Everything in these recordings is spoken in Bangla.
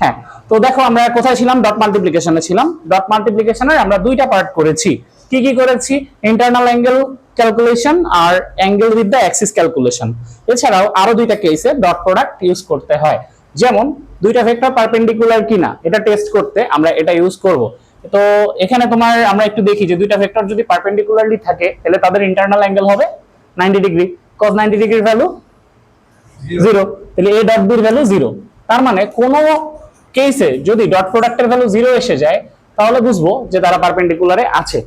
হ্যাঁ তো দেখো আমরা কোথায় ছিলাম? ডট মাল্টিপ্লিকেশনে ছিলাম। ডট মাল্টিপ্লিকেশনে আমরা দুইটা পার্ট করেছি। কি কি করেছি? Internal angle calculation R angle with the axis calculation এছাড়াও আরও দুইটা কেসে ডট প্রোডাক্ট ইউজ করতে হয়। যেমন দুইটা ভেক্টর পারপেন্ডিকুলার কিনা এটা টেস্ট করতে আমরা এটা ইউজ করব। তো এখানে তোমার আমরা একটু দেখি যে দুইটা ভেক্টর যদি পারপেন্ডিকুলারলি থাকে তাহলে তাদের ইন্টারনাল অ্যাঙ্গেল হবে 90 ডিগ্রি cos 90 ডিগ্রির ভ্যালু জিরো তাহলে এ ডট বির ভ্যালু জিরো তার মানে কোনো কেসে যদি ডট প্রোডাক্টের ভ্যালু জিরো এসে যায়, তাহলে বুঝব যে তারা পারপেন্ডিকুলারে আছে।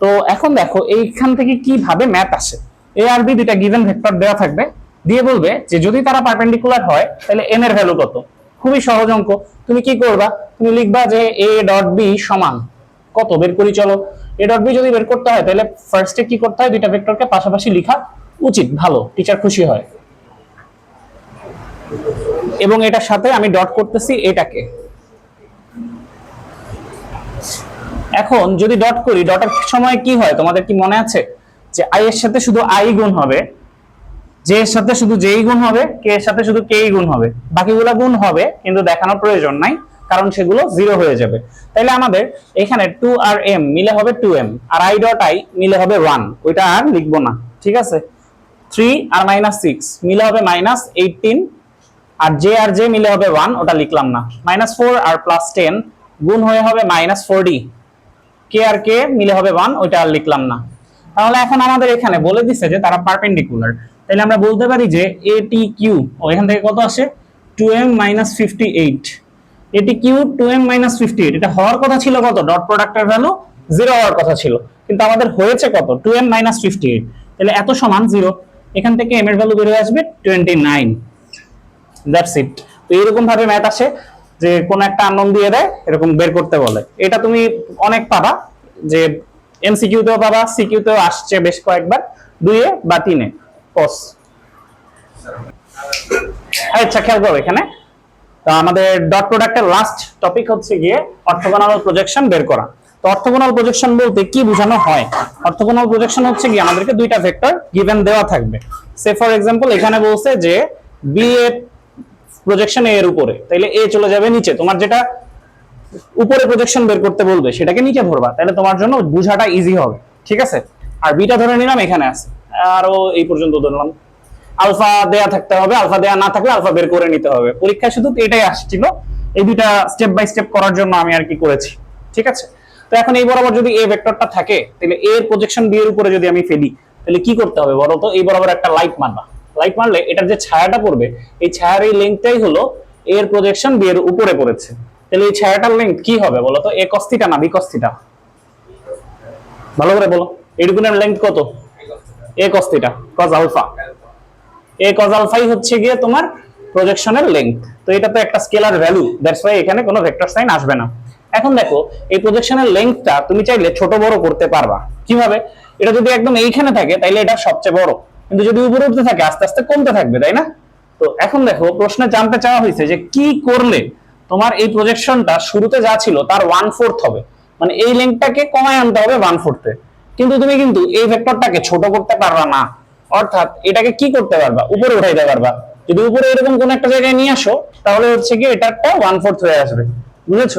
তো এখন দেখো, এইখান থেকে কীভাবে ম্যাথ আসে? এ আর বি দুইটা গিভেন ভেক্টর দেওয়া থাকবে, দিয়ে বলবে যে যদি তারা পারপেন্ডিকুলার হয়, তাহলে এন এর ভ্যালু কত? খুবই সহজ অঙ্ক। তুমি কি করবা? তুমি লিখবা যে এ ডট বি সমান। কত? বের করি, চলো। এ ডট বি যদি বের করতে হয়, তাহলে ফার্স্টে কি করতে হয়? দুইটা ভেক্টরকে পাশাপাশি লেখা উচিত, ভালো। টিচার খুশি হয়। এবং এটার সাথে আমি ডট করতেছি এটাকে। এখন যদি ডট করি ডটের সময় কি হয়? তোমাদের কি মনে আছে? যে আই এর সাথে শুধু আই গুণ হবে জে এর সাথে শুধু জেই গুণ হবে কে এর সাথে শুধু কেই গুণ হবে। বাকিগুলো গুণ হবে, কিন্তু দেখানোর প্রয়োজন নাই, কারণ সেগুলো জিরো হয়ে যাবে। তাইলে আমাদের এখানে টু আর এম মিলে হবে টু এম আর আই ডট আই মিলে হবে ওয়ান ওইটা আর লিখব না, ঠিক আছে? থ্রি আর মাইনাস সিক্স মিলে হবে মাইনাস এইটিন আর জে আর জে মিলে হবে ওয়ান ওটা লিখলাম না। মাইনাস ফোর আর প্লাস টেন গুণ হয়ে হবে মাইনাস ফোর ডি কে আর কে মিলে হবে ওয়ান ওইটা আর লিখলাম না। তাহলে এখন আমাদের এখানে বলে দিচ্ছে যে তারা পারপেন্ডিকুলার তাহলে আমরা বলতে পারি যে এ টি কিউ ও এখান থেকে কত আসে? Two M minus fifty eight এটি Q two M minus fifty eight এটা হওয়ার কথা ছিল কত? ডট প্রোডাক্টের ভ্যালু জিরো হওয়ার কথা ছিল। কিন্তু আমাদের হয়েছে কত? Two M minus fifty eight তাহলে এত সমান জিরো এখান থেকে এম এর ভ্যালু বের হয়ে আসবে টোয়েন্টি নাইন দ্যাটস ইট তো এরকম ভাবে ম্যাথ আসে যে কোন একটা আননোন দিয়ে দেয়, এরকম বের করতে বলে। এটা তুমি অনেক পাবা যে এমসিকিউ তেও পাবা সিকিউ তেও আসছে বেশ কয়েকবার দুইয়ে বা তিনে পস আচ্ছা খেয়াল করো এখানে। তো আমাদের ডট প্রোডাক্টের লাস্ট টপিক হচ্ছে গিয়ে অর্থগোনাল প্রজেকশন বের করা। তো অর্থগোনাল প্রজেকশন বলতে কি বোঝানো হয়? অর্থগোনাল প্রজেকশন হচ্ছে কি আমাদেরকে দুইটা ভেক্টর গিভেন দেওয়া থাকবে। সে ফর এক্সাম্পল এখানে বলছে যে বি এর প্রজেকশন এ এর উপরে। তাইলে এ চলে যাবে নিচে। তোমার যেটা উপরে প্রজেকশন বের করতে বলবে, সেটাকে নিচে ধরবা। তাহলে তোমার জন্য বোঝাটা ইজি হবে। ঠিক আছে? আর বিটা ধরে নিলাম, এখানে আছে। আরও এই পর্যন্ত ধরলাম। আলফা দেয়া থাকতে হবে। আলফা দেয়া না থাকলে আলফা বের করে নিতে হবে। পরীক্ষায় শুধু এটাই আসছিল। এই দুইটা স্টেপ বাই স্টেপ করার জন্য আমি আর কি করেছি। ঠিক আছে? তো এখন এই বরাবর যদি এ ভেক্টরটা থাকে তাহলে এর প্রজেকশন বি এর উপরে যদি আমি ফেলি তাহলে কি করতে হবে বলো তো? এই বরাবর একটা লাইট মারবা। লাইট মারলে এটার যে ছায়াটা পড়বে, এই ছায়ার এই লেন্থটাই হলো এর প্রজেকশন বি এর উপরে পড়েছে। তাহলে এই ছায়াটার লেন্থ কি হবে বলো তো? এ কস্তিটা না বি কস্তিটা ভালো করে বলো। এইটুকুনের লেন্থ কত? এ কস্তিটা কজ আলফা এ কজ আলফাই হচ্ছে গিয়ে তোমার প্রজেকশনের লেন্থ তো এটা তো একটা স্কেলার ভ্যালু দ্যাটস ওয়াই এখানে কোনো ভেক্টর সাইন আসবে না। এখন দেখো, এই প্রজেকশনের লেন্থটা তুমি চাইলে ছোট বড় করতে পারবা। কীভাবে? এটা যদি একদম এইখানে থাকে, তাইলে এটা সবচেয়ে বড়। কিন্তু যদি উপরে উঠতে থাকে, আস্তে আস্তে কমতে থাকবে, তাই না? তো এখন দেখো, প্রশ্নে জানতে চাওয়া হয়েছে যে কি করলে তোমার এই প্রজেকশনটা শুরুতে যা ছিল তার ওয়ান ফোর্থ হবে? মানে এই লেন্থটাকে কমায় আনতে হবে ওয়ান ফোর্থে কিন্তু তুমি কিন্তু এই ভেক্টরটাকে ছোট করতে পারবা না। অর্থাৎ এটাকে কি করতে পারবা? উপরে উঠাইতে পারবা। যদি উপরে এরকম কোন একটা জায়গায় নিয়ে আসো, তাহলে হচ্ছে কি এটা একটা ওয়ান ফোর্থ হয়ে আসবে। বুঝেছ?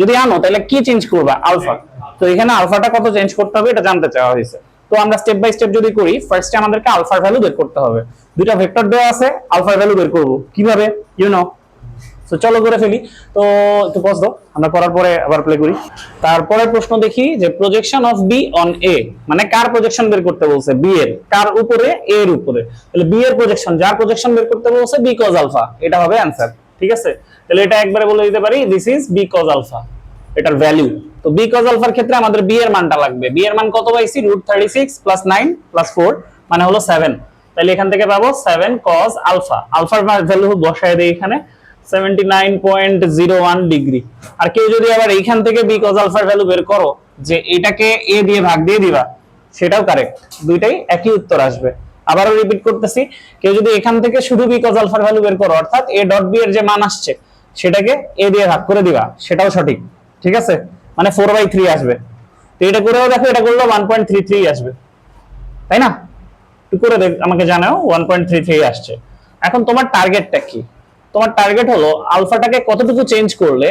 যদি আনো, তাহলে কি চেঞ্জ করবা? আলফা তো এখানে আলফাটা কত চেঞ্জ করতে হবে, এটা জানতে চাওয়া হয়েছে। তো আমরা স্টেপ বাই স্টেপ যদি করি ফার্স্টে আমাদেরকে আলফার ভ্যালু বের করতে হবে। দুইটা ভেক্টর দেওয়া আছে, আলফার ভ্যালু বের করব। কীভাবে? ইউ নো তো চলো করে ফেলি। তো, একটু পজ দাও। আমরা করার পরে আবার প্লে করি। তারপরে প্রশ্ন দেখি যে projection of B on A মানে কার প্রজেকশন বের করতে বলছে? বি এর। কার উপরে? এ এর উপরে। তাহলে বি এর প্রজেকশন যার প্রজেকশন বের করতে বলছে বি কজ আলফা এটা হবে অ্যান্সার ঠিক আছে? তাহলে এটা একবারে বলে দিতে পারি this is B cos alpha এটার ভ্যালু তো বি কজ আলফার ক্ষেত্রে আমাদের বি এর মানটা লাগবে। বি এর মান কত পাইছি? Root thirty six plus nine plus four মানে হলো সেভেন তাহলে এখান থেকে পাবো সেভেন কজ আলফা আলফার ভ্যালু বসায় দিই এখানে। Seventy nine point zero one degree আর কেউ যদি আবার এইখান থেকে বি কজ আলফার ভ্যালু বের করো, যে এটাকে এ দিয়ে ভাগ দিয়ে দিবা, সেটাও কারেক্ট দুইটাই একই উত্তর আসবে। আবারও রিপিট করতেছি, কেউ যদি এখান থেকে শুধু বি কজ আলফার ভ্যালু বের করো, অর্থাৎ এ ডট বি এর যে মান আসছে, সেটাকে এ দিয়ে ভাগ করে দিবা, সেটাও সঠিক। ঠিক আছে? মানে ফোর বাই থ্রি আসবে। তো এটা করেও দেখো, এটা করলেও ওয়ান পয়েন্ট থ্রি থ্রি আসবে। তাই না? একটু করে দেখ, আমাকে জানাও ওয়ান পয়েন্ট থ্রি থ্রি আসছে। এখন তোমার টার্গেটটা কি? তোমার টার্গেট হলো, আলফাটাকে কতটুকু চেঞ্জ করলে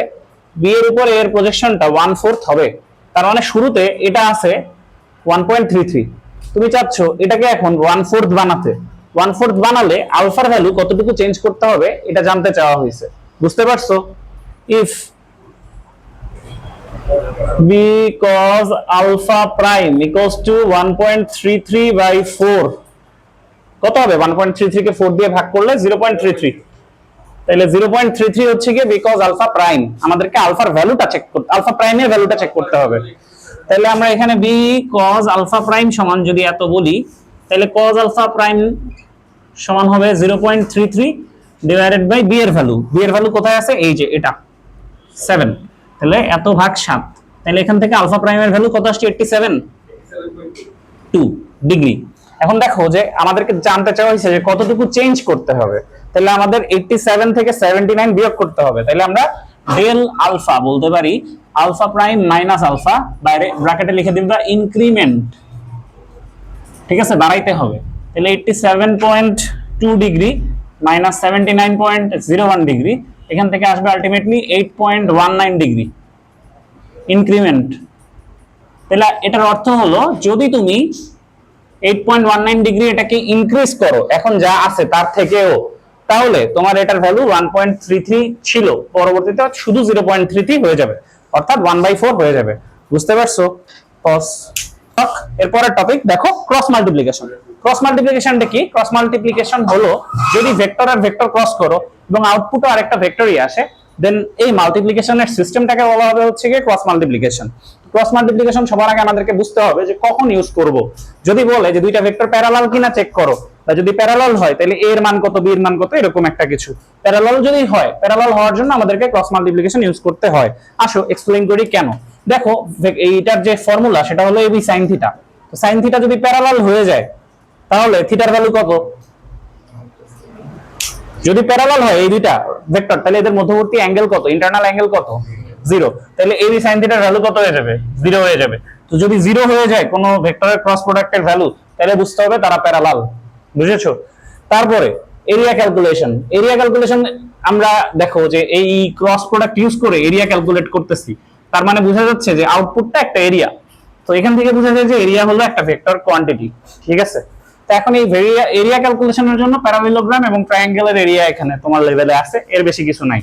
বি এর উপরে এর প্রজেকশনটা ওয়ান ফোর্থ হবে? তার মানে শুরুতে এটা আছে ওয়ান পয়েন্ট থ্রি থ্রি তুমি চাচ্ছ, এটাকে এখন ওয়ান ফোর্থ বানাতে। ওয়ান ফোর্থ বানালে আলফার ভ্যালু কতটুকু চেঞ্জ করতে হবে, এটা জানতে চাওয়া হয়েছে। বুঝতে পারছ? If because alpha prime equals to 1.33 by 4 কত হবে? 1.33 কে 4 দিয়ে ভাগ করলে 0.33 তাহলে 0.33 হচ্ছে কি বিকজ আলফা প্রাইম আমাদেরকে আলফার ভ্যালুটা চেক করতে আলফা প্রাইমের ভ্যালুটা চেক করতে হবে। তাহলে আমরা এখানে বি কজ আলফা প্রাইম সমান যদি এত বলি তাহলে কজ আলফা প্রাইম সমান হবে 0.33 ডিভাইডেড বাই বি এর ভ্যালু বি এর ভ্যালু কোথায় আছে? এই যে এটা। 7 তাহলে এত ভাগ 7 তাহলে এখান থেকে আলফা প্রাইমের ভ্যালু কত আসছে? 87 টু ডিগ্রি এখন দেখো যে আমাদেরকে জানতে চাওয়া হয়েছে যে কতটুকু চেঞ্জ করতে হবে। তাহলে আমাদের 87 থেকে 79 বিয়োগ করতে হবে। তাহলে আমরা ডেল আলফা বলতে পারি আলফা প্রাইম মাইনাস আলফা বাইরে ব্র্যাকেটে লিখে দিবা ইনক্রিমেন্ট ঠিক আছে? বাড়াইতে হবে। তাহলে 87.2 ডিগ্রি মাইনাস 79.01 ডিগ্রি এখান থেকে আসবে আলটিমেটলি 8.19 ডিগ্রি ইনক্রিমেন্ট তাহলে এটার অর্থ হলো, যদি তুমি 8.19 ডিগ্রি এটাকে ইনক্রিজ করো, এখন যা আছে তার থেকেও, তাহলে তোমার এটার ভ্যালু 1.33 ছিল। পরবর্তীতে শুধু 0.33 হয়ে যাবে, অর্থাৎ ওয়ান বাই 4 হয়ে যাবে। বুঝতে পারছ? Cos এরপরের টপিক দেখো ক্রস মাল্টিপ্লিকেশন ক্রস মাল্টিপ্লিকেশনটা কি? ক্রস মাল্টিপ্লিকেশন হলো যদি ভেক্টর আর ভেক্টর ক্রস করো এবং ভেক্টরই আসে দেন এই মাল্টিপ্লিকেশনের সিস্টেমটাকে বলা হবে হচ্ছে ক্রস মাল্টিপ্লিকেশন ক্রস মাল্টিপ্লিকেশন সবার আগে আমাদেরকে বুঝতে হবে যে কখন ইউজ করব। যদি বলে যে দুইটা ভেক্টর প্যারালাল কিনা চেক করো, বা যদি প্যারালাল হয়, তাহলে এর মান কত, b এর মান কত, এরকম একটা কিছু। প্যারালাল যদি হয় প্যারালাল হওয়ার জন্য আমাদেরকে ক্রস মাল্টিপ্লিকেশন ইউজ করতে হয়। আসো এক্সপ্লেইন করি কেন? দেখো এইটার যে ফর্মুলা সেটা হলো এবি sin থিটা তো sin থিটা যদি প্যারালাল হয়ে যায়, তাহলে থিটার ভ্যালু কত? যদি প্যারালাল হয় এই দুইটা ভেক্টর তাহলে এদের মধ্যবর্তী অ্যাঙ্গেল কত? ইন্টারনাল অ্যাঙ্গেল কত? জিরো তাহলে এই sin থিটার ভ্যালু কত হয়ে যাবে? জিরো হয়ে যাবে। তো যদি জিরো হয়ে যায় কোনো ভেক্টরের ক্রস প্রোডাক্টের ভ্যালু তাহলে বুঝতে হবে তারা প্যারালাল বুঝেছ? তারপরে এরিয়া ক্যালকুলেশন এরিয়া ক্যালকুলেশন আমরা দেখো যে এই ক্রস প্রোডাক্ট ইউজ করে এরিয়া ক্যালকুলেট করতেছি। তার মানে বোঝা যাচ্ছে যে আউটপুটটা একটা এরিয়া তো এখান থেকে বোঝা যায় যে এরিয়া হলো একটা ভেক্টর কোয়ান্টিটি ঠিক আছে? তো এখন এই ভেরিয়া এরিয়া ক্যালকুলেশনের জন্য প্যারামিলোগ্রাম এবং ট্রায়াঙ্গেলের এরিয়া এখানে তোমার লেভেলে আছে, এর বেশি কিছু নাই।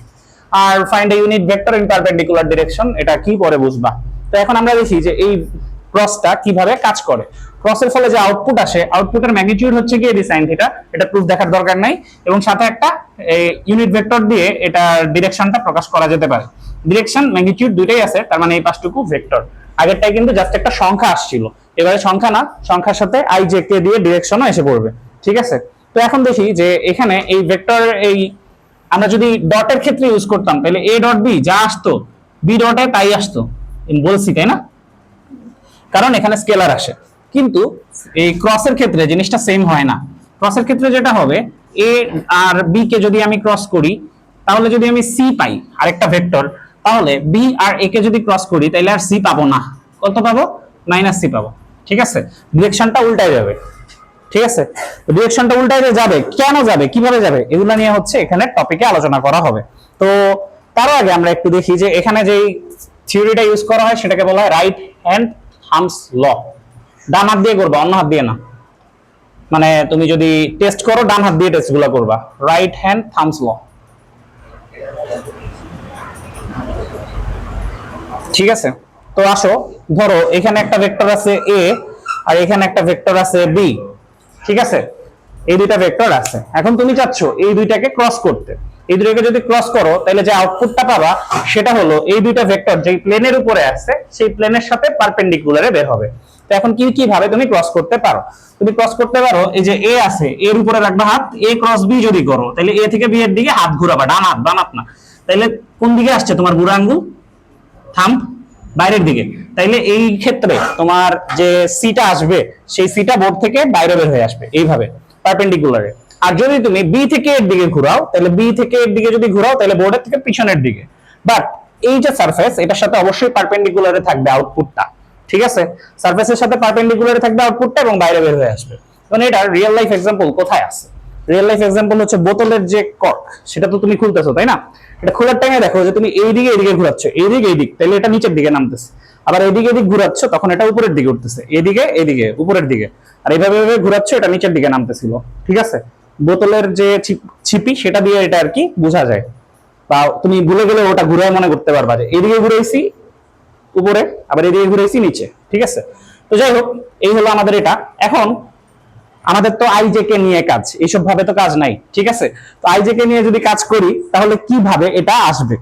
আর find a unit vector in perpendicular direction এটা কি পরে বুঝবা? তো এখন আমরা দেখি যে এই ক্রসটা কীভাবে কাজ করে। ক্রসের ফলে যে আউটপুট আসে আউটপুটের ম্যাগনিটিউড হচ্ছে কি এডি সাইন থিটা এটা প্রুফ দেখার দরকার নাই। এবং সাথে একটা ইউনিট ভেক্টর দিয়ে এটা ডিরেকশনটা প্রকাশ করা যেতে পারে। ডিরেকশন ম্যাগনিটিউড দুইটাই আছে, তার মানে এই পাঁচটুকু ভেক্টর আগেরটাই কিন্তু জাস্ট একটা সংখ্যা আসছিল। এবারে সংখ্যা না, সংখ্যার সাথে আই জে কে দিয়ে ডিরেকশনও এসে পড়বে, ঠিক আছে? তো এখন দেখি যে এখানে এই ভেক্টর এই, আমরা যদি ডটের ক্ষেত্রে ইউজ করতাম, তাহলে এ ডট বি যা আসতো বি ডটে তাই আসতো। বলছি, তাই না? কারণ এখানে স্কেলার আসে। কিন্তু এই ক্রসের ক্ষেত্রে জিনিসটা সেম হয় না। ক্রসের ক্ষেত্রে যেটা হবে এ আর বি কে যদি আমি ক্রস করি, তাহলে যদি আমি সি পাই, আরেকটা ভেক্টর তাহলে বি আর এ কে যদি ক্রস করি তাহলে আর সি পাবো না। কত পাবো? মাইনাস সি পাবো। ঠিক আছে? ডিরেকশনটা উল্টাই যাবে। ঠিক আছে? ডিরেকশনটা উল্টায় যাবে, কেন যাবে, কীভাবে যাবে, এগুলো নিয়ে হচ্ছে এখানে টপিকে আলোচনা করা হবে। তো তার আগে আমরা একটু দেখি যে এখানে যেই থিওরিটা ইউজ করা হয়, সেটাকে বলা হয় রাইট হ্যান্ড থামস ল ডান হাত দিয়ে করবা, অন্য হাত দিয়ে না। মানে তুমি যদি টেস্ট করো, ডান হাত দিয়ে টেস্টগুলো করবা। রাইট হ্যান্ড থামস ল ঠিক আছে? তো আসো, ধরো, এখানে একটা ভেক্টর আছে এ আর এখানে একটা ভেক্টর আছে বি ঠিক আছে? এই দুইটা ভেক্টর আছে। এখন তুমি চাচ্ছ এই দুইটাকে ক্রস করতে। এই দুইটাকে যদি ক্রস করো, তাহলে যে আউটপুটটা পাবা, সেটা হলো এই দুইটা ভেক্টর যে প্লেনের উপরে আছে, সেই প্লেনের সাথে পারপেন্ডিকুলারে বের হবে। তো এখন কি কি ভাবে তুমি ক্রস করতে পারো? তুমি ক্রস করতে পারো, এই যে এ আছে এর উপরে রাখবা হাত এ ক্রস বি যদি করো, তাহলে এ থেকে বি এর দিকে হাত ঘুরাবা, ডান হাত বাম হাত না। তাহলে কোন দিকে আসছে তোমার বুড়া আঙ্গুল? থাম্ব বাইরের দিকে। তাইলে এই ক্ষেত্রে তোমার যে সিটা আসবে, সেই সিটা বোর্ড থেকে বাইরে বের হয়ে আসবে এইভাবে পারপেন্ডিকুলারে। আর যদি তুমি বি থেকে এর দিকে ঘুরাও তাহলে বি থেকে এর দিকে যদি ঘুরাও তাহলে বোর্ডের থেকে পিছনের দিকে। বাট এই যে সারফেস, এটার সাথে অবশ্যই পারপেন্ডিকুলারে থাকবে আউটপুটটা, ঠিক আছে? সারফেসের সাথে পারপেন্ডিকুলারে থাকবে আউটপুটটা এবং বাইরে বের হয়ে আসবে। মানে এটা রিয়েল লাইফ এক্সাম্পল কোথায় আছে? রিয়েল লাইফ এক্সাম্পল হচ্ছে বোতলের যে কর্ক, সেটা তো তুমি খুলতেছো, তাই না? এটা খোলার টাইমে দেখো যে তুমি এইদিকে এইদিকে ঘুরাচ্ছ, এইদিকে এইদিক তাহলে এটা নিচের দিকে নামতেছে। আবার এদিকে এদিক ঘুরাচ্ছ, তখন এটা উপরের দিকে উঠতেছে এদিকে এদিকে উপরের দিকে। আর এইভাবে এইভাবে ঘুরাচ্ছ, এটা নিচের দিকে নামতেছিল, ঠিক আছে? বোতলের যে ছিপি সেটা দিয়ে এটা আর কি বোঝা যায়। বা তুমি ভুলে গেলে ওটা ঘুরে মনে করতে পারবা যে এদিকে ঘুরেছি উপরে, আবার এদিকে ঘুরেছি নিচে, ঠিক আছে? তো যাই হোক, এই হলো আমাদের এটা। এখন আমাদের তো আইজেকে নিয়ে কাজ এইসব ভাবে তো কাজ নাই, ঠিক আছে? তো আইজেকে নিয়ে যদি কাজ করি, তাহলে কীভাবে এটা আসবে?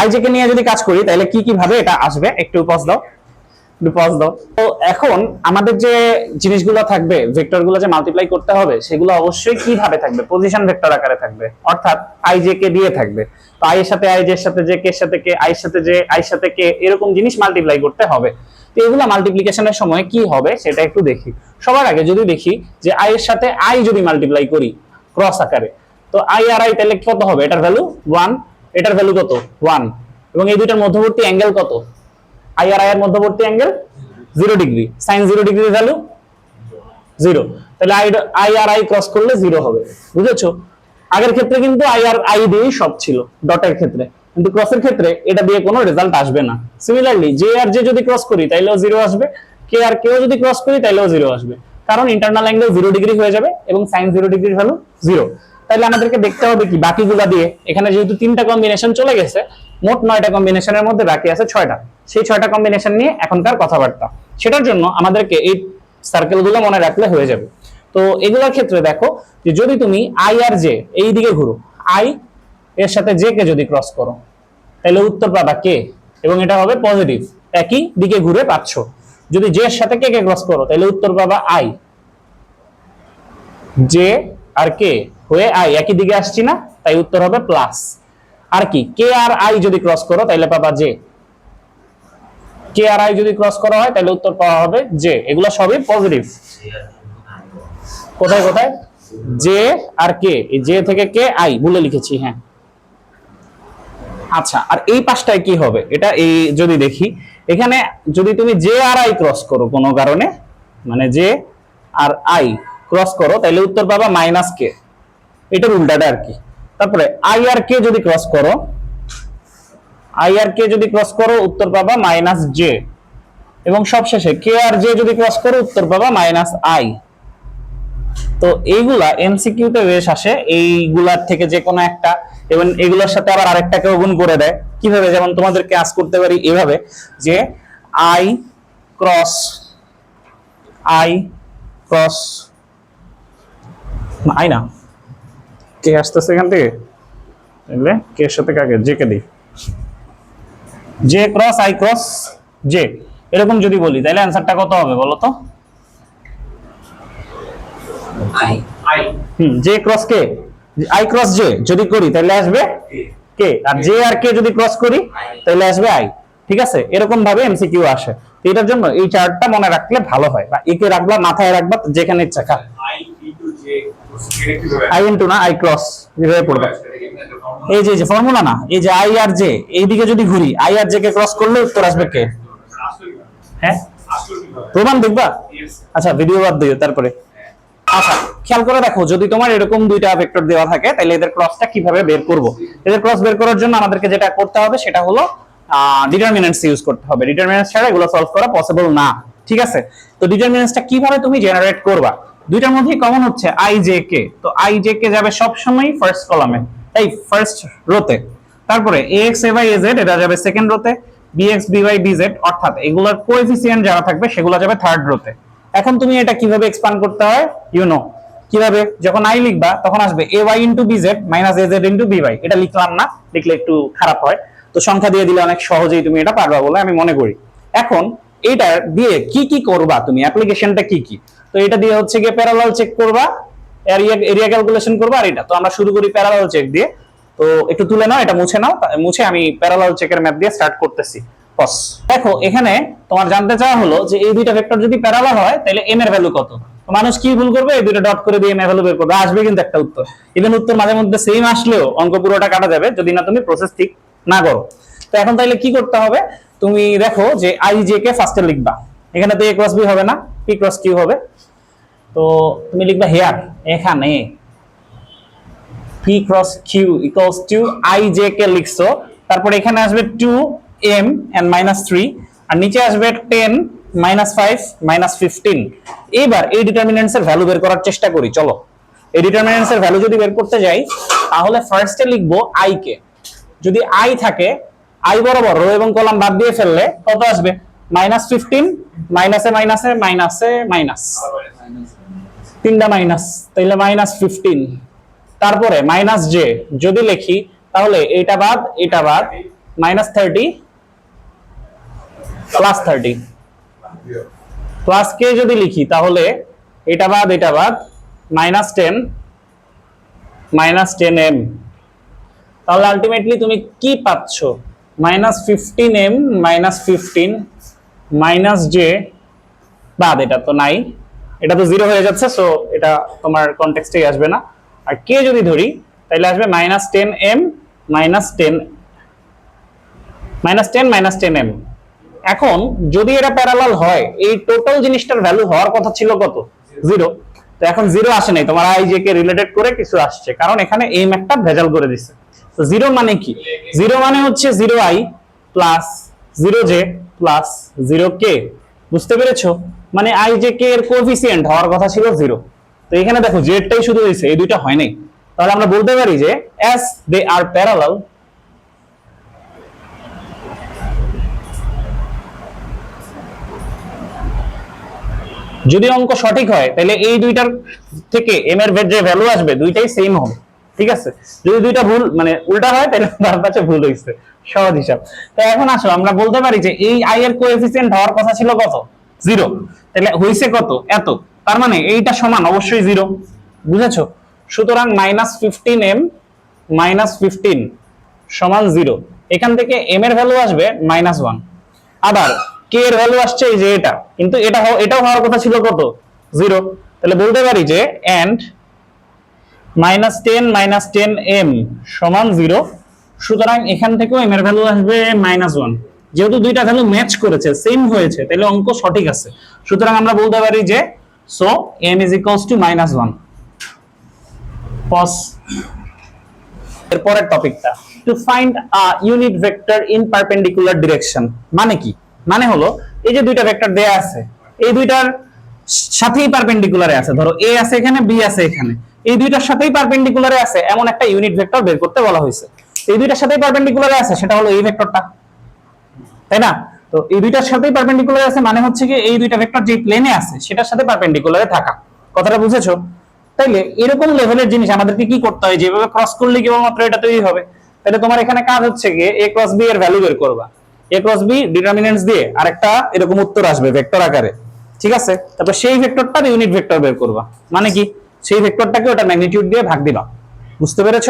আইজেকে নিয়ে যদি কাজ করি, তাহলে কি কীভাবে এটা আসবে? একটু পজ দাও তো এখন আমাদের যে জিনিসগুলো থাকবে ভেক্টরগুলো যে মাল্টিপ্লাই করতে হবে, সেগুলো অবশ্যই কীভাবে থাকবে? পজিশন ভেক্টর আকারে থাকবে, অর্থাৎ আই জে কে দিয়ে থাকবে। তো আই এর সাথে আই, জে এর সাথে যে কে সাথে কে, আই এর সাথে যে আই এর সাথে কে, এরকম জিনিস মাল্টিপ্লাই করতে হবে। তো এগুলো মাল্টিপ্লিকেশনের সময় কি হবে সেটা একটু দেখি। সবার আগে যদি দেখি যে আই এর সাথে আই যদি মাল্টিপ্লাই করি ক্রস আকারে, তো আই আর আই তাহলে কত হবে? এটার ভ্যালু ওয়ান এটার ভ্যালু কত? ওয়ান এবং এই দুইটার মধ্যবর্তী অ্যাঙ্গেল কত? আই আর আই এর মধ্যবর্তী angle zero degree sine zero degree value zero তাহলে আই আই আর আই ক্রস করলে জিরো হবে। বুঝেছ? আগের ক্ষেত্রে কিন্তু আই আর আই দিয়েই সব ছিল ডটের ক্ষেত্রে। কিন্তু ক্রসের ক্ষেত্রে এটা দিয়ে কোনো রেজাল্ট আসবে না। সিমিলারলি জে আর জে যদি ক্রস করি, তাইলেও জিরো আসবে। কে আর কেও যদি ক্রস করি, তাইলেও জিরো আসবে। কারণ ইন্টারনাল অ্যাঙ্গেল জিরো ডিগ্রি হয়ে যাবে এবং সাইন জিরো ডিগ্রির ভ্যালু জিরো তাহলে আমাদেরকে দেখতে হবে কি, বাকিগুলা দিয়ে এখানে যেহেতু তিনটা কম্বিনেশন চলে গেছে, মোট নয়টা কম্বিনেশনের মধ্যে বাকি আছে ছয়টা। সেই ছয়টা কম্বিনেশন নিয়ে এখনকার কথাবার্তা। সেটার জন্য আমাদেরকে এই সার্কেলগুলো মনে রাখলে হয়ে যাবে। তো এগুলোর ক্ষেত্রে দেখো যে যদি তুমি আই আর জে এই দিকে ঘুরো আই এর সাথে জে কে যদি ক্রস করো তাহলে উত্তর পাবা কে? এবং এটা হবে পজিটিভ একই দিকে ঘুরে পাচ্ছ। যদি জে এর সাথে কে কে ক্রস করো, তাহলে উত্তর পাবা আই জে আর কে হয়ে আই একই দিকে আসছি না, তাই উত্তর হবে প্লাস আর কি কে আর আই যদি ক্রস করো, তাহলে পাবা জে কে আর আই যদি ক্রস করা হয়, তাহলে উত্তর পাওয়া হবে জে এগুলো সবই পজিটিভ কোথায় কোথায়? জে আর কে জে থেকে কে আই ভুলে লিখেছি হ্যাঁ। আচ্ছা আর এই পাশটায় কি হবে? এটা এই যদি দেখি, এখানে যদি তুমি জে আর আই ক্রস করো কোনো কারণে মানে জে আর আই ক্রস করো তাহলে উত্তর পাবা মাইনাস কে এটার উল্টাটা আর কি। তারপরে আই আর কে যদি ক্রস করো আই আর কে যদি ক্রস করো, উত্তর পাবা মাইনাস জে এবং সবশেষে কে আর জে যদি ক্রস করো, উত্তর পাবা মাইনাস আই তো এইগুলা এমসিকিউতে বেশ আসে। এইগুলার থেকে যে কোনো একটা, এবং এগুলোর সাথে আবার আরেকটাকেও গুণ করে দেয়। কীভাবে? যেমন তোমাদেরকে আজ করতে পারি এভাবে, যে I cross I cross I না। কে আসতেছে এখান থেকে? বুঝলে কে সাথে কাকে? জে কে দিই। J cross I cross J এরকম যদি বলি, তাহলে অ্যান্সারটা কত হবে বলো তো? হুম J cross K I cross J যদি করি তাহলে আসবে কে আর জে আর কে যদি ক্রস করি তাহলে আসবে আই ঠিক আছে? এরকম ভাবে এমসিকিউ আসে। তো এটার জন্য এই চার্টটা মনে রাখলে ভালো হয়। বা একে রাখবা মাথায় রাখবা যেখানে ইচ্ছা খা। আই ইনটু না আই ক্রস এভাবে পড়বা। এই যে এই যে ফর্মুলা না এই যে আই আর জে এইদিকে যদি ঘুরি আই আর জে কে ক্রস করলে উত্তর আসবে কে হ্যাঁ? প্রমাণ দেখবা? আচ্ছা ভিডিও বাদ দিও তারপরে। আচ্ছা খেয়াল করে দেখো, যদি তোমার এরকম দুইটা ভেক্টর দেওয়া থাকে তাহলে এদের ক্রসটা কীভাবে বের করব? এদের ক্রস বের করার জন্য আমাদেরকে যেটা করতে হবে, সেটা হলো ডিটারমিনেন্টস ইউজ করতে হবে। ডিটারমিনেন্টস ছাড়া এগুলো সলভ করা পসিবল না। ঠিক আছে? তো ডিটারমিনেন্টসটা কীভাবে তুমি জেনারেট করবা? দুইটার মধ্যেই কমন হচ্ছে আই জে কে তো আই জে কে যাবে সব সময় ফার্স্ট কলামে এই ফার্স্ট রোতে তারপরে A X A Y A Z এটা যাবে second রোতে BX B Y B Z অর্থাৎ এগুলোর কোএফিসিয়েন্ট যারা থাকবে, সেগুলো যাবে থার্ড রোতে এখন তুমি এটা কীভাবে এক্সপান্ড করতে হয়? ইউ নো কীভাবে? যখন আই লিখবা, তখন আসবে A Y into B Z minus A Z into B Y এটা লিখলাম না, লিখলে একটু খারাপ হয়। তো সংখ্যা দিয়ে দিলে অনেক সহজেই তুমি এটা পারবা বলে আমি মনে করি। এখন এটা দিয়ে কি কি করবা তুমি? অ্যাপ্লিকেশনটা কি কি? তো এটা দিয়ে হচ্ছে গিয়ে প্যারালাল চেক করবা এরিয়া এরিয়া ক্যালকুলেশন করবা আর এটা। তো আমরা শুরু করি প্যারালাল চেক দিয়ে। তো একটু তুলে নাও, এটা মুছে নাও মুছে আমি প্যারালাল চেকের ম্যাথ দিয়ে স্টার্ট করতেছি। বস দেখো, এখানে তোমার জানতে চাওয়া হলো যে এই দুইটা ভেক্টর যদি প্যারালাল হয়, তাহলে এম এর ভ্যালু কত? মানুষ কি ভুল করবে? এই দুইটা ডট করে দিয়ে এম এর ভ্যালু বের করবে। আসবে কিন্তু একটা উত্তর। ইভেন উত্তর মাঝে মধ্যে সেম আসলেও অঙ্ক পুরোটা কাটা যাবে, যদি না তুমি প্রসেস ঠিক না করো। তো এখন তাইলে কি করতে হবে? তুমি দেখো যে আই জে কে ফার্স্টে লিখবা। এখানে তো এ ক্রস বি হবে না পি ক্রস কিউ হবে। তো তুমি লিখবে হেয়ার এখানে। P cross Q equals to I J K লিখছো। তারপর এখানে আসবে two M and minus three আর নিচে আসবে ten minus five minus fifteen এবার এই ডিটারমিনেন্টস এর ভ্যালু বের করার চেষ্টা করি, চলো। এই ডিটারমিনেন্টস এর ভ্যালু যদি বের করতে যাই, তাহলে ফার্স্টে লিখব আই কে। যদি আই থাকে আই বরাবর রো এবং কলাম বাদ দিয়ে ফেললে, কত আসবে? মাইনাস ফিফটিন মাইনাসে মাইনাসে মাইনাসে মাইনাস তিনটা মাইনাস তাহলে মাইনাস ফিফটিন তারপরে মাইনাস জে যদি লিখি, তাহলে এটা বাদ এটা বাদ minus thirty plus thirty plus K যদি লিখি তাহলে এটা বাদ এটা বাদ minus ten minus ten M তাহলে আলটিমেটলি তুমি কি পাচ্ছ? Minus fifteen M minus fifteen minus J বাদ এটা তো নাই। এটা তো জিরো হয়ে যাচ্ছে সো এটা তোমার কনটেক্সটেই আসবে না। আর কে যদি ধরি তাহলে আসবে minus ten M minus ten minus ten minus ten M এখন যদি এটা প্যারালাল হয়, এই টোটাল জিনিসটার ভ্যালু হওয়ার কথা ছিল কত? জিরো তো এখন জিরো আসে নাই, তোমার আই জে কে রিলেটেড করে কিছু আসছে। কারণ এখানে এম একটা ভেজাল করে দিছে। তো জিরো মানে কি? জিরো মানে হচ্ছে zero I plus zero J plus zero K বুঝতে পেরেছ? মানে আই জে কে এর কোএফিসিয়েন্ট হওয়ার কথা ছিল জিরো তো এখানে দেখো জেডটাই শুধু হয়েছে, এই দুইটা হয় নাই। তাহলে আমরা বলতে পারি যে অ্যাজ দে আর প্যারালাল যদি অঙ্ক সঠিক হয়, তাহলে এই দুইটার থেকে এম এর যে ভ্যালু আসবে, দুইটাই সেম হবে। ঠিক আছে? যদি দুইটা ভুল মানে উল্টা হয়, তাহলে তার কাছে ভুল হয়েছে সহজ হিসাব। তো এখন আসো, আমরা বলতে পারি যে এই আই এর কোএফিসিয়েন্ট হওয়ার কথা ছিল কত? জিরো তাহলে হইছে কত? এত। তার মানে এইটা সমান অবশ্যই জিরো বুঝেছ? সুতরাং minus fifteen M minus fifteen সমান জিরো এখান থেকে এম এর ভ্যালু আসবে মাইনাস ওয়ান আবার কে এর ভ্যালু আসছে এই যে এটা। কিন্তু এটা এটাও হওয়ার কথা ছিল কত? জিরো তাহলে বলতে পারি যে and minus ten minus ten M সমান জিরো সুতরাং এখান থেকেও এম এর ভ্যালু আসবে মাইনাস ওয়ান যেহেতু দুইটা ভ্যালু ম্যাচ করেছে সেম হয়েছে, তাহলে অঙ্ক সঠিক আছে। সুতরাং আমরা বলতে পারি যে so M is equals to minus one পস এরপরের টপিকটা two. Find a unit vector in perpendicular direction মানে কি? মানে হলো, এই যে দুইটা ভেক্টর দেয়া আছে, এই দুইটার সাথেই পারপেন্ডিকুলারে আছে। ধরো এ আছে এখানে বি আছে এখানে। এই দুইটার সাথেই পারপেন্ডিকুলারে আছে, এমন একটা ইউনিট ভেক্টর বের করতে বলা হয়েছে। এই দুইটার সাথেই পারপেন্ডিকুলারে আছে, সেটা হলো এই ভেক্টরটা তাই না? তো এই দুইটার সাথেই পারপেন্ডিকুলার আছে মানে হচ্ছে কি, এই দুইটা ভেক্টর যে প্লেনে আছে, সেটার সাথে পারপেন্ডিকুলারে থাকা। কথাটা বুঝেছ? তাইলে এরকম লেভেলের জিনিস আমাদেরকে কি করতে হয়? যেভাবে ক্রস করলে কেবলমাত্র এটা তৈরি হবে। তাহলে তোমার এখানে কাজ হচ্ছে গিয়ে এ ক্রস বি এর ভ্যালু বের করবা। এ ক্রস বি ডিটারমিনেন্টস দিয়ে আরেকটা এরকম উত্তর আসবে ভেক্টর আকারে। ঠিক আছে? তারপর সেই ভেক্টরটার ইউনিট ভেক্টর বের করবা। মানে কি? সেই ভেক্টরটাকে ওটা ম্যাগনিটিউড দিয়ে ভাগ দিবা। বুঝতে পেরেছ?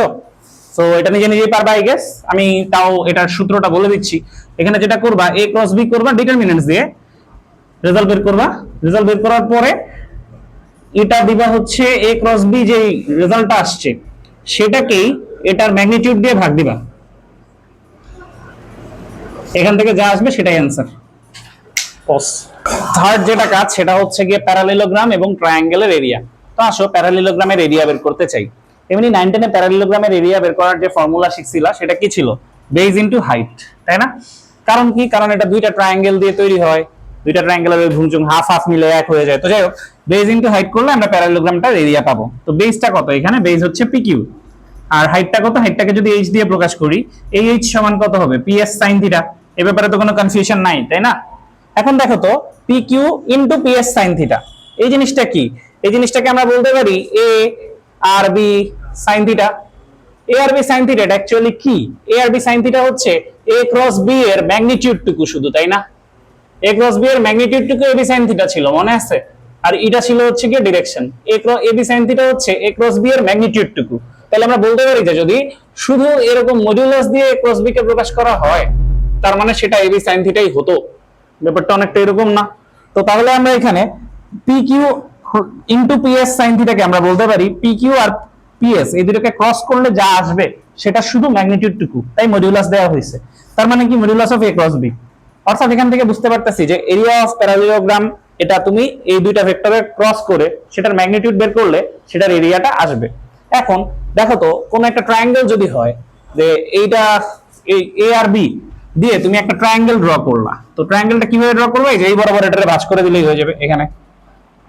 তো এটা নিজে নিজেই পারবা আই গেস আমি তাও এটার সূত্রটা বলে দিচ্ছি। এখানে যেটা করবা এ ক্রস বি করবা ডিটারমিনেন্টস দিয়ে রেজাল্ট বের করবা। রেজাল্ট বের করার পরে এটা দিবা হচ্ছে এ ক্রস বি যে রেজাল্টটা আসছে, সেটাকেই এটার ম্যাগনিটিউড দিয়ে ভাগ দিবা। এখান থেকে যা আসবে সেটাই অ্যান্সার থার্ড যেটা কাজ সেটা হচ্ছে গিয়ে প্যারালেলোগ্রাম এবং ট্রায়াঙ্গেলের এরিয়া তো আসো প্যারালেলোগ্রামের এরিয়া বের করতে চাই। এমনি নাইন টেনে প্যারালেলোগ্রামের এরিয়া বের করার যে ফর্মুলা শিখছিলা সেটা কি ছিল? বেজ ইনটু হাইট তাই না? কারণ কি? কারণ এটা দুইটা ট্রায়াঙ্গেল দিয়ে তৈরি হয়। দুইটা ট্রায়াঙ্গেলের ওই ভুমচুং হাফ হাফ মিলে এক হয়ে যায়। তো যাই হোক বেজ ইনটু হাইট করলে আমরা প্যারালেলোগ্রামটার এরিয়া পাবো। তো বেজটা কত? এখানে বেজ হচ্ছে পিকিউ আর হাইটটা কত? হাইটটাকে যদি এইচ দিয়ে প্রকাশ করি এই এইচ সমান কত হবে? পিএস সাইন থিটা এ ব্যাপারে তো কোনো কনফিউশন নাই, তাই না? এখন দেখো তো P Q into PS sine theta এই জিনিসটা কি? এই জিনিসটাকে আমরা বলতে পারি এ আর বি সাইন থিটা এ আর বি সাইন থিটা অ্যাকচুয়ালি কি? এ আর বি সাইন থিটা হচ্ছে এ ক্রস বি এর ম্যাগনিটিউড টুকু শুধু, তাই না? এ ক্রস বি এর ম্যাগনিটিউড টুকু এ বি সাইন থিটা ছিল, মনে আছে? আর এটা ছিল হচ্ছে কি direction A cross A B sine theta হচ্ছে এ ক্রস বি এর ম্যাগনিটিউড টুকু তাহলে আমরা বলতে পারি যে যদি শুধু এরকম মডিউলাস দিয়ে ক্রস বি কে প্রকাশ করা হয় তার মানে সেটা এ বি সাইন থিটাই হতো। ব্যাপারটা অনেকটা এরকম না। তো তাহলে আমরা এখানে P Q into PS sine থিটাকে আমরা বলতে পারি। পি কিউ আর পিএস এই দুটোকে ক্রস করলে যা আসবে, সেটা শুধু ম্যাগনিটিউড টুকু। তাই মডিউলাস দেওয়া হয়েছে। তার মানে কি? Modulus of A cross B অর্থাৎ এখান থেকে বুঝতে পারতেছি যে এরিয়া অফ প্যারালিলোগ্রাম এটা তুমি এই দুইটা ভেক্টরের ক্রস করে সেটার ম্যাগনিটিউড বের করলে সেটার এরিয়াটা আসবে। এখন, দেখো তো, কোন একটা ট্রায়াঙ্গেল যদি হয়, যে এইটা এই এ আর বি দিয়ে তুমি একটা ট্রায়াঙ্গেল ড্র করলা। তো ট্রায়াঙ্গেলটা কীভাবে ড্র করবে? এই বরাবর এটারে ভাঁজ করে দিলেই হয়ে যাবে এখানে।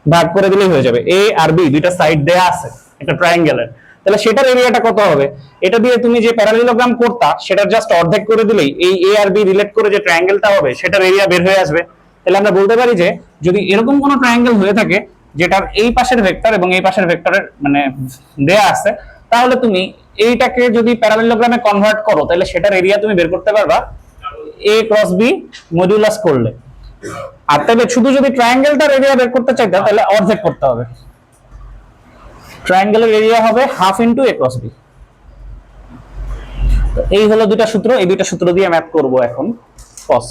ভাগ করে দিলেই হয়ে যাবে। এ আর বি দুইটা সাইড দেয়া আছে, একটা ট্রায়াঙ্গেলের তাহলে সেটার এরিয়াটা কত হবে? এটা দিয়ে তুমি যে প্যারালিলোগ্রাম করতা, সেটার জাস্ট অর্ধেক করে দিলেই এই এ আর বি রিলেট করে যে ট্রায়াঙ্গেলটা হবে, সেটার এরিয়া বের হয়ে আসবে। তাহলে আমরা বলতে পারি যে যদি এরকম কোনো ট্রায়াঙ্গেল হয়ে থাকে, যেটার এই পাশের ভেক্টর এবং এই পাশের ভেক্টরের মানে দেয়া আছে, তাহলে তুমি এইটাকে যদি প্যারালিলোগ্রামে কনভার্ট করো, তাহলে সেটার এরিয়া তুমি বের করতে পারবা। এ ক্রস বি মডিউলাস করলে। আর তবে শুধু যদি ট্রায়াঙ্গেলটার এরিয়া বের করতে চাইতে তাহলে অর্ধেক করতে হবে। ট্রায়াঙ্গেলের এরিয়া হবে half into A cross B এই হলো দুটা সূত্র, এই দুইটা সূত্র দিয়ে ম্যাপ করব এখন। কস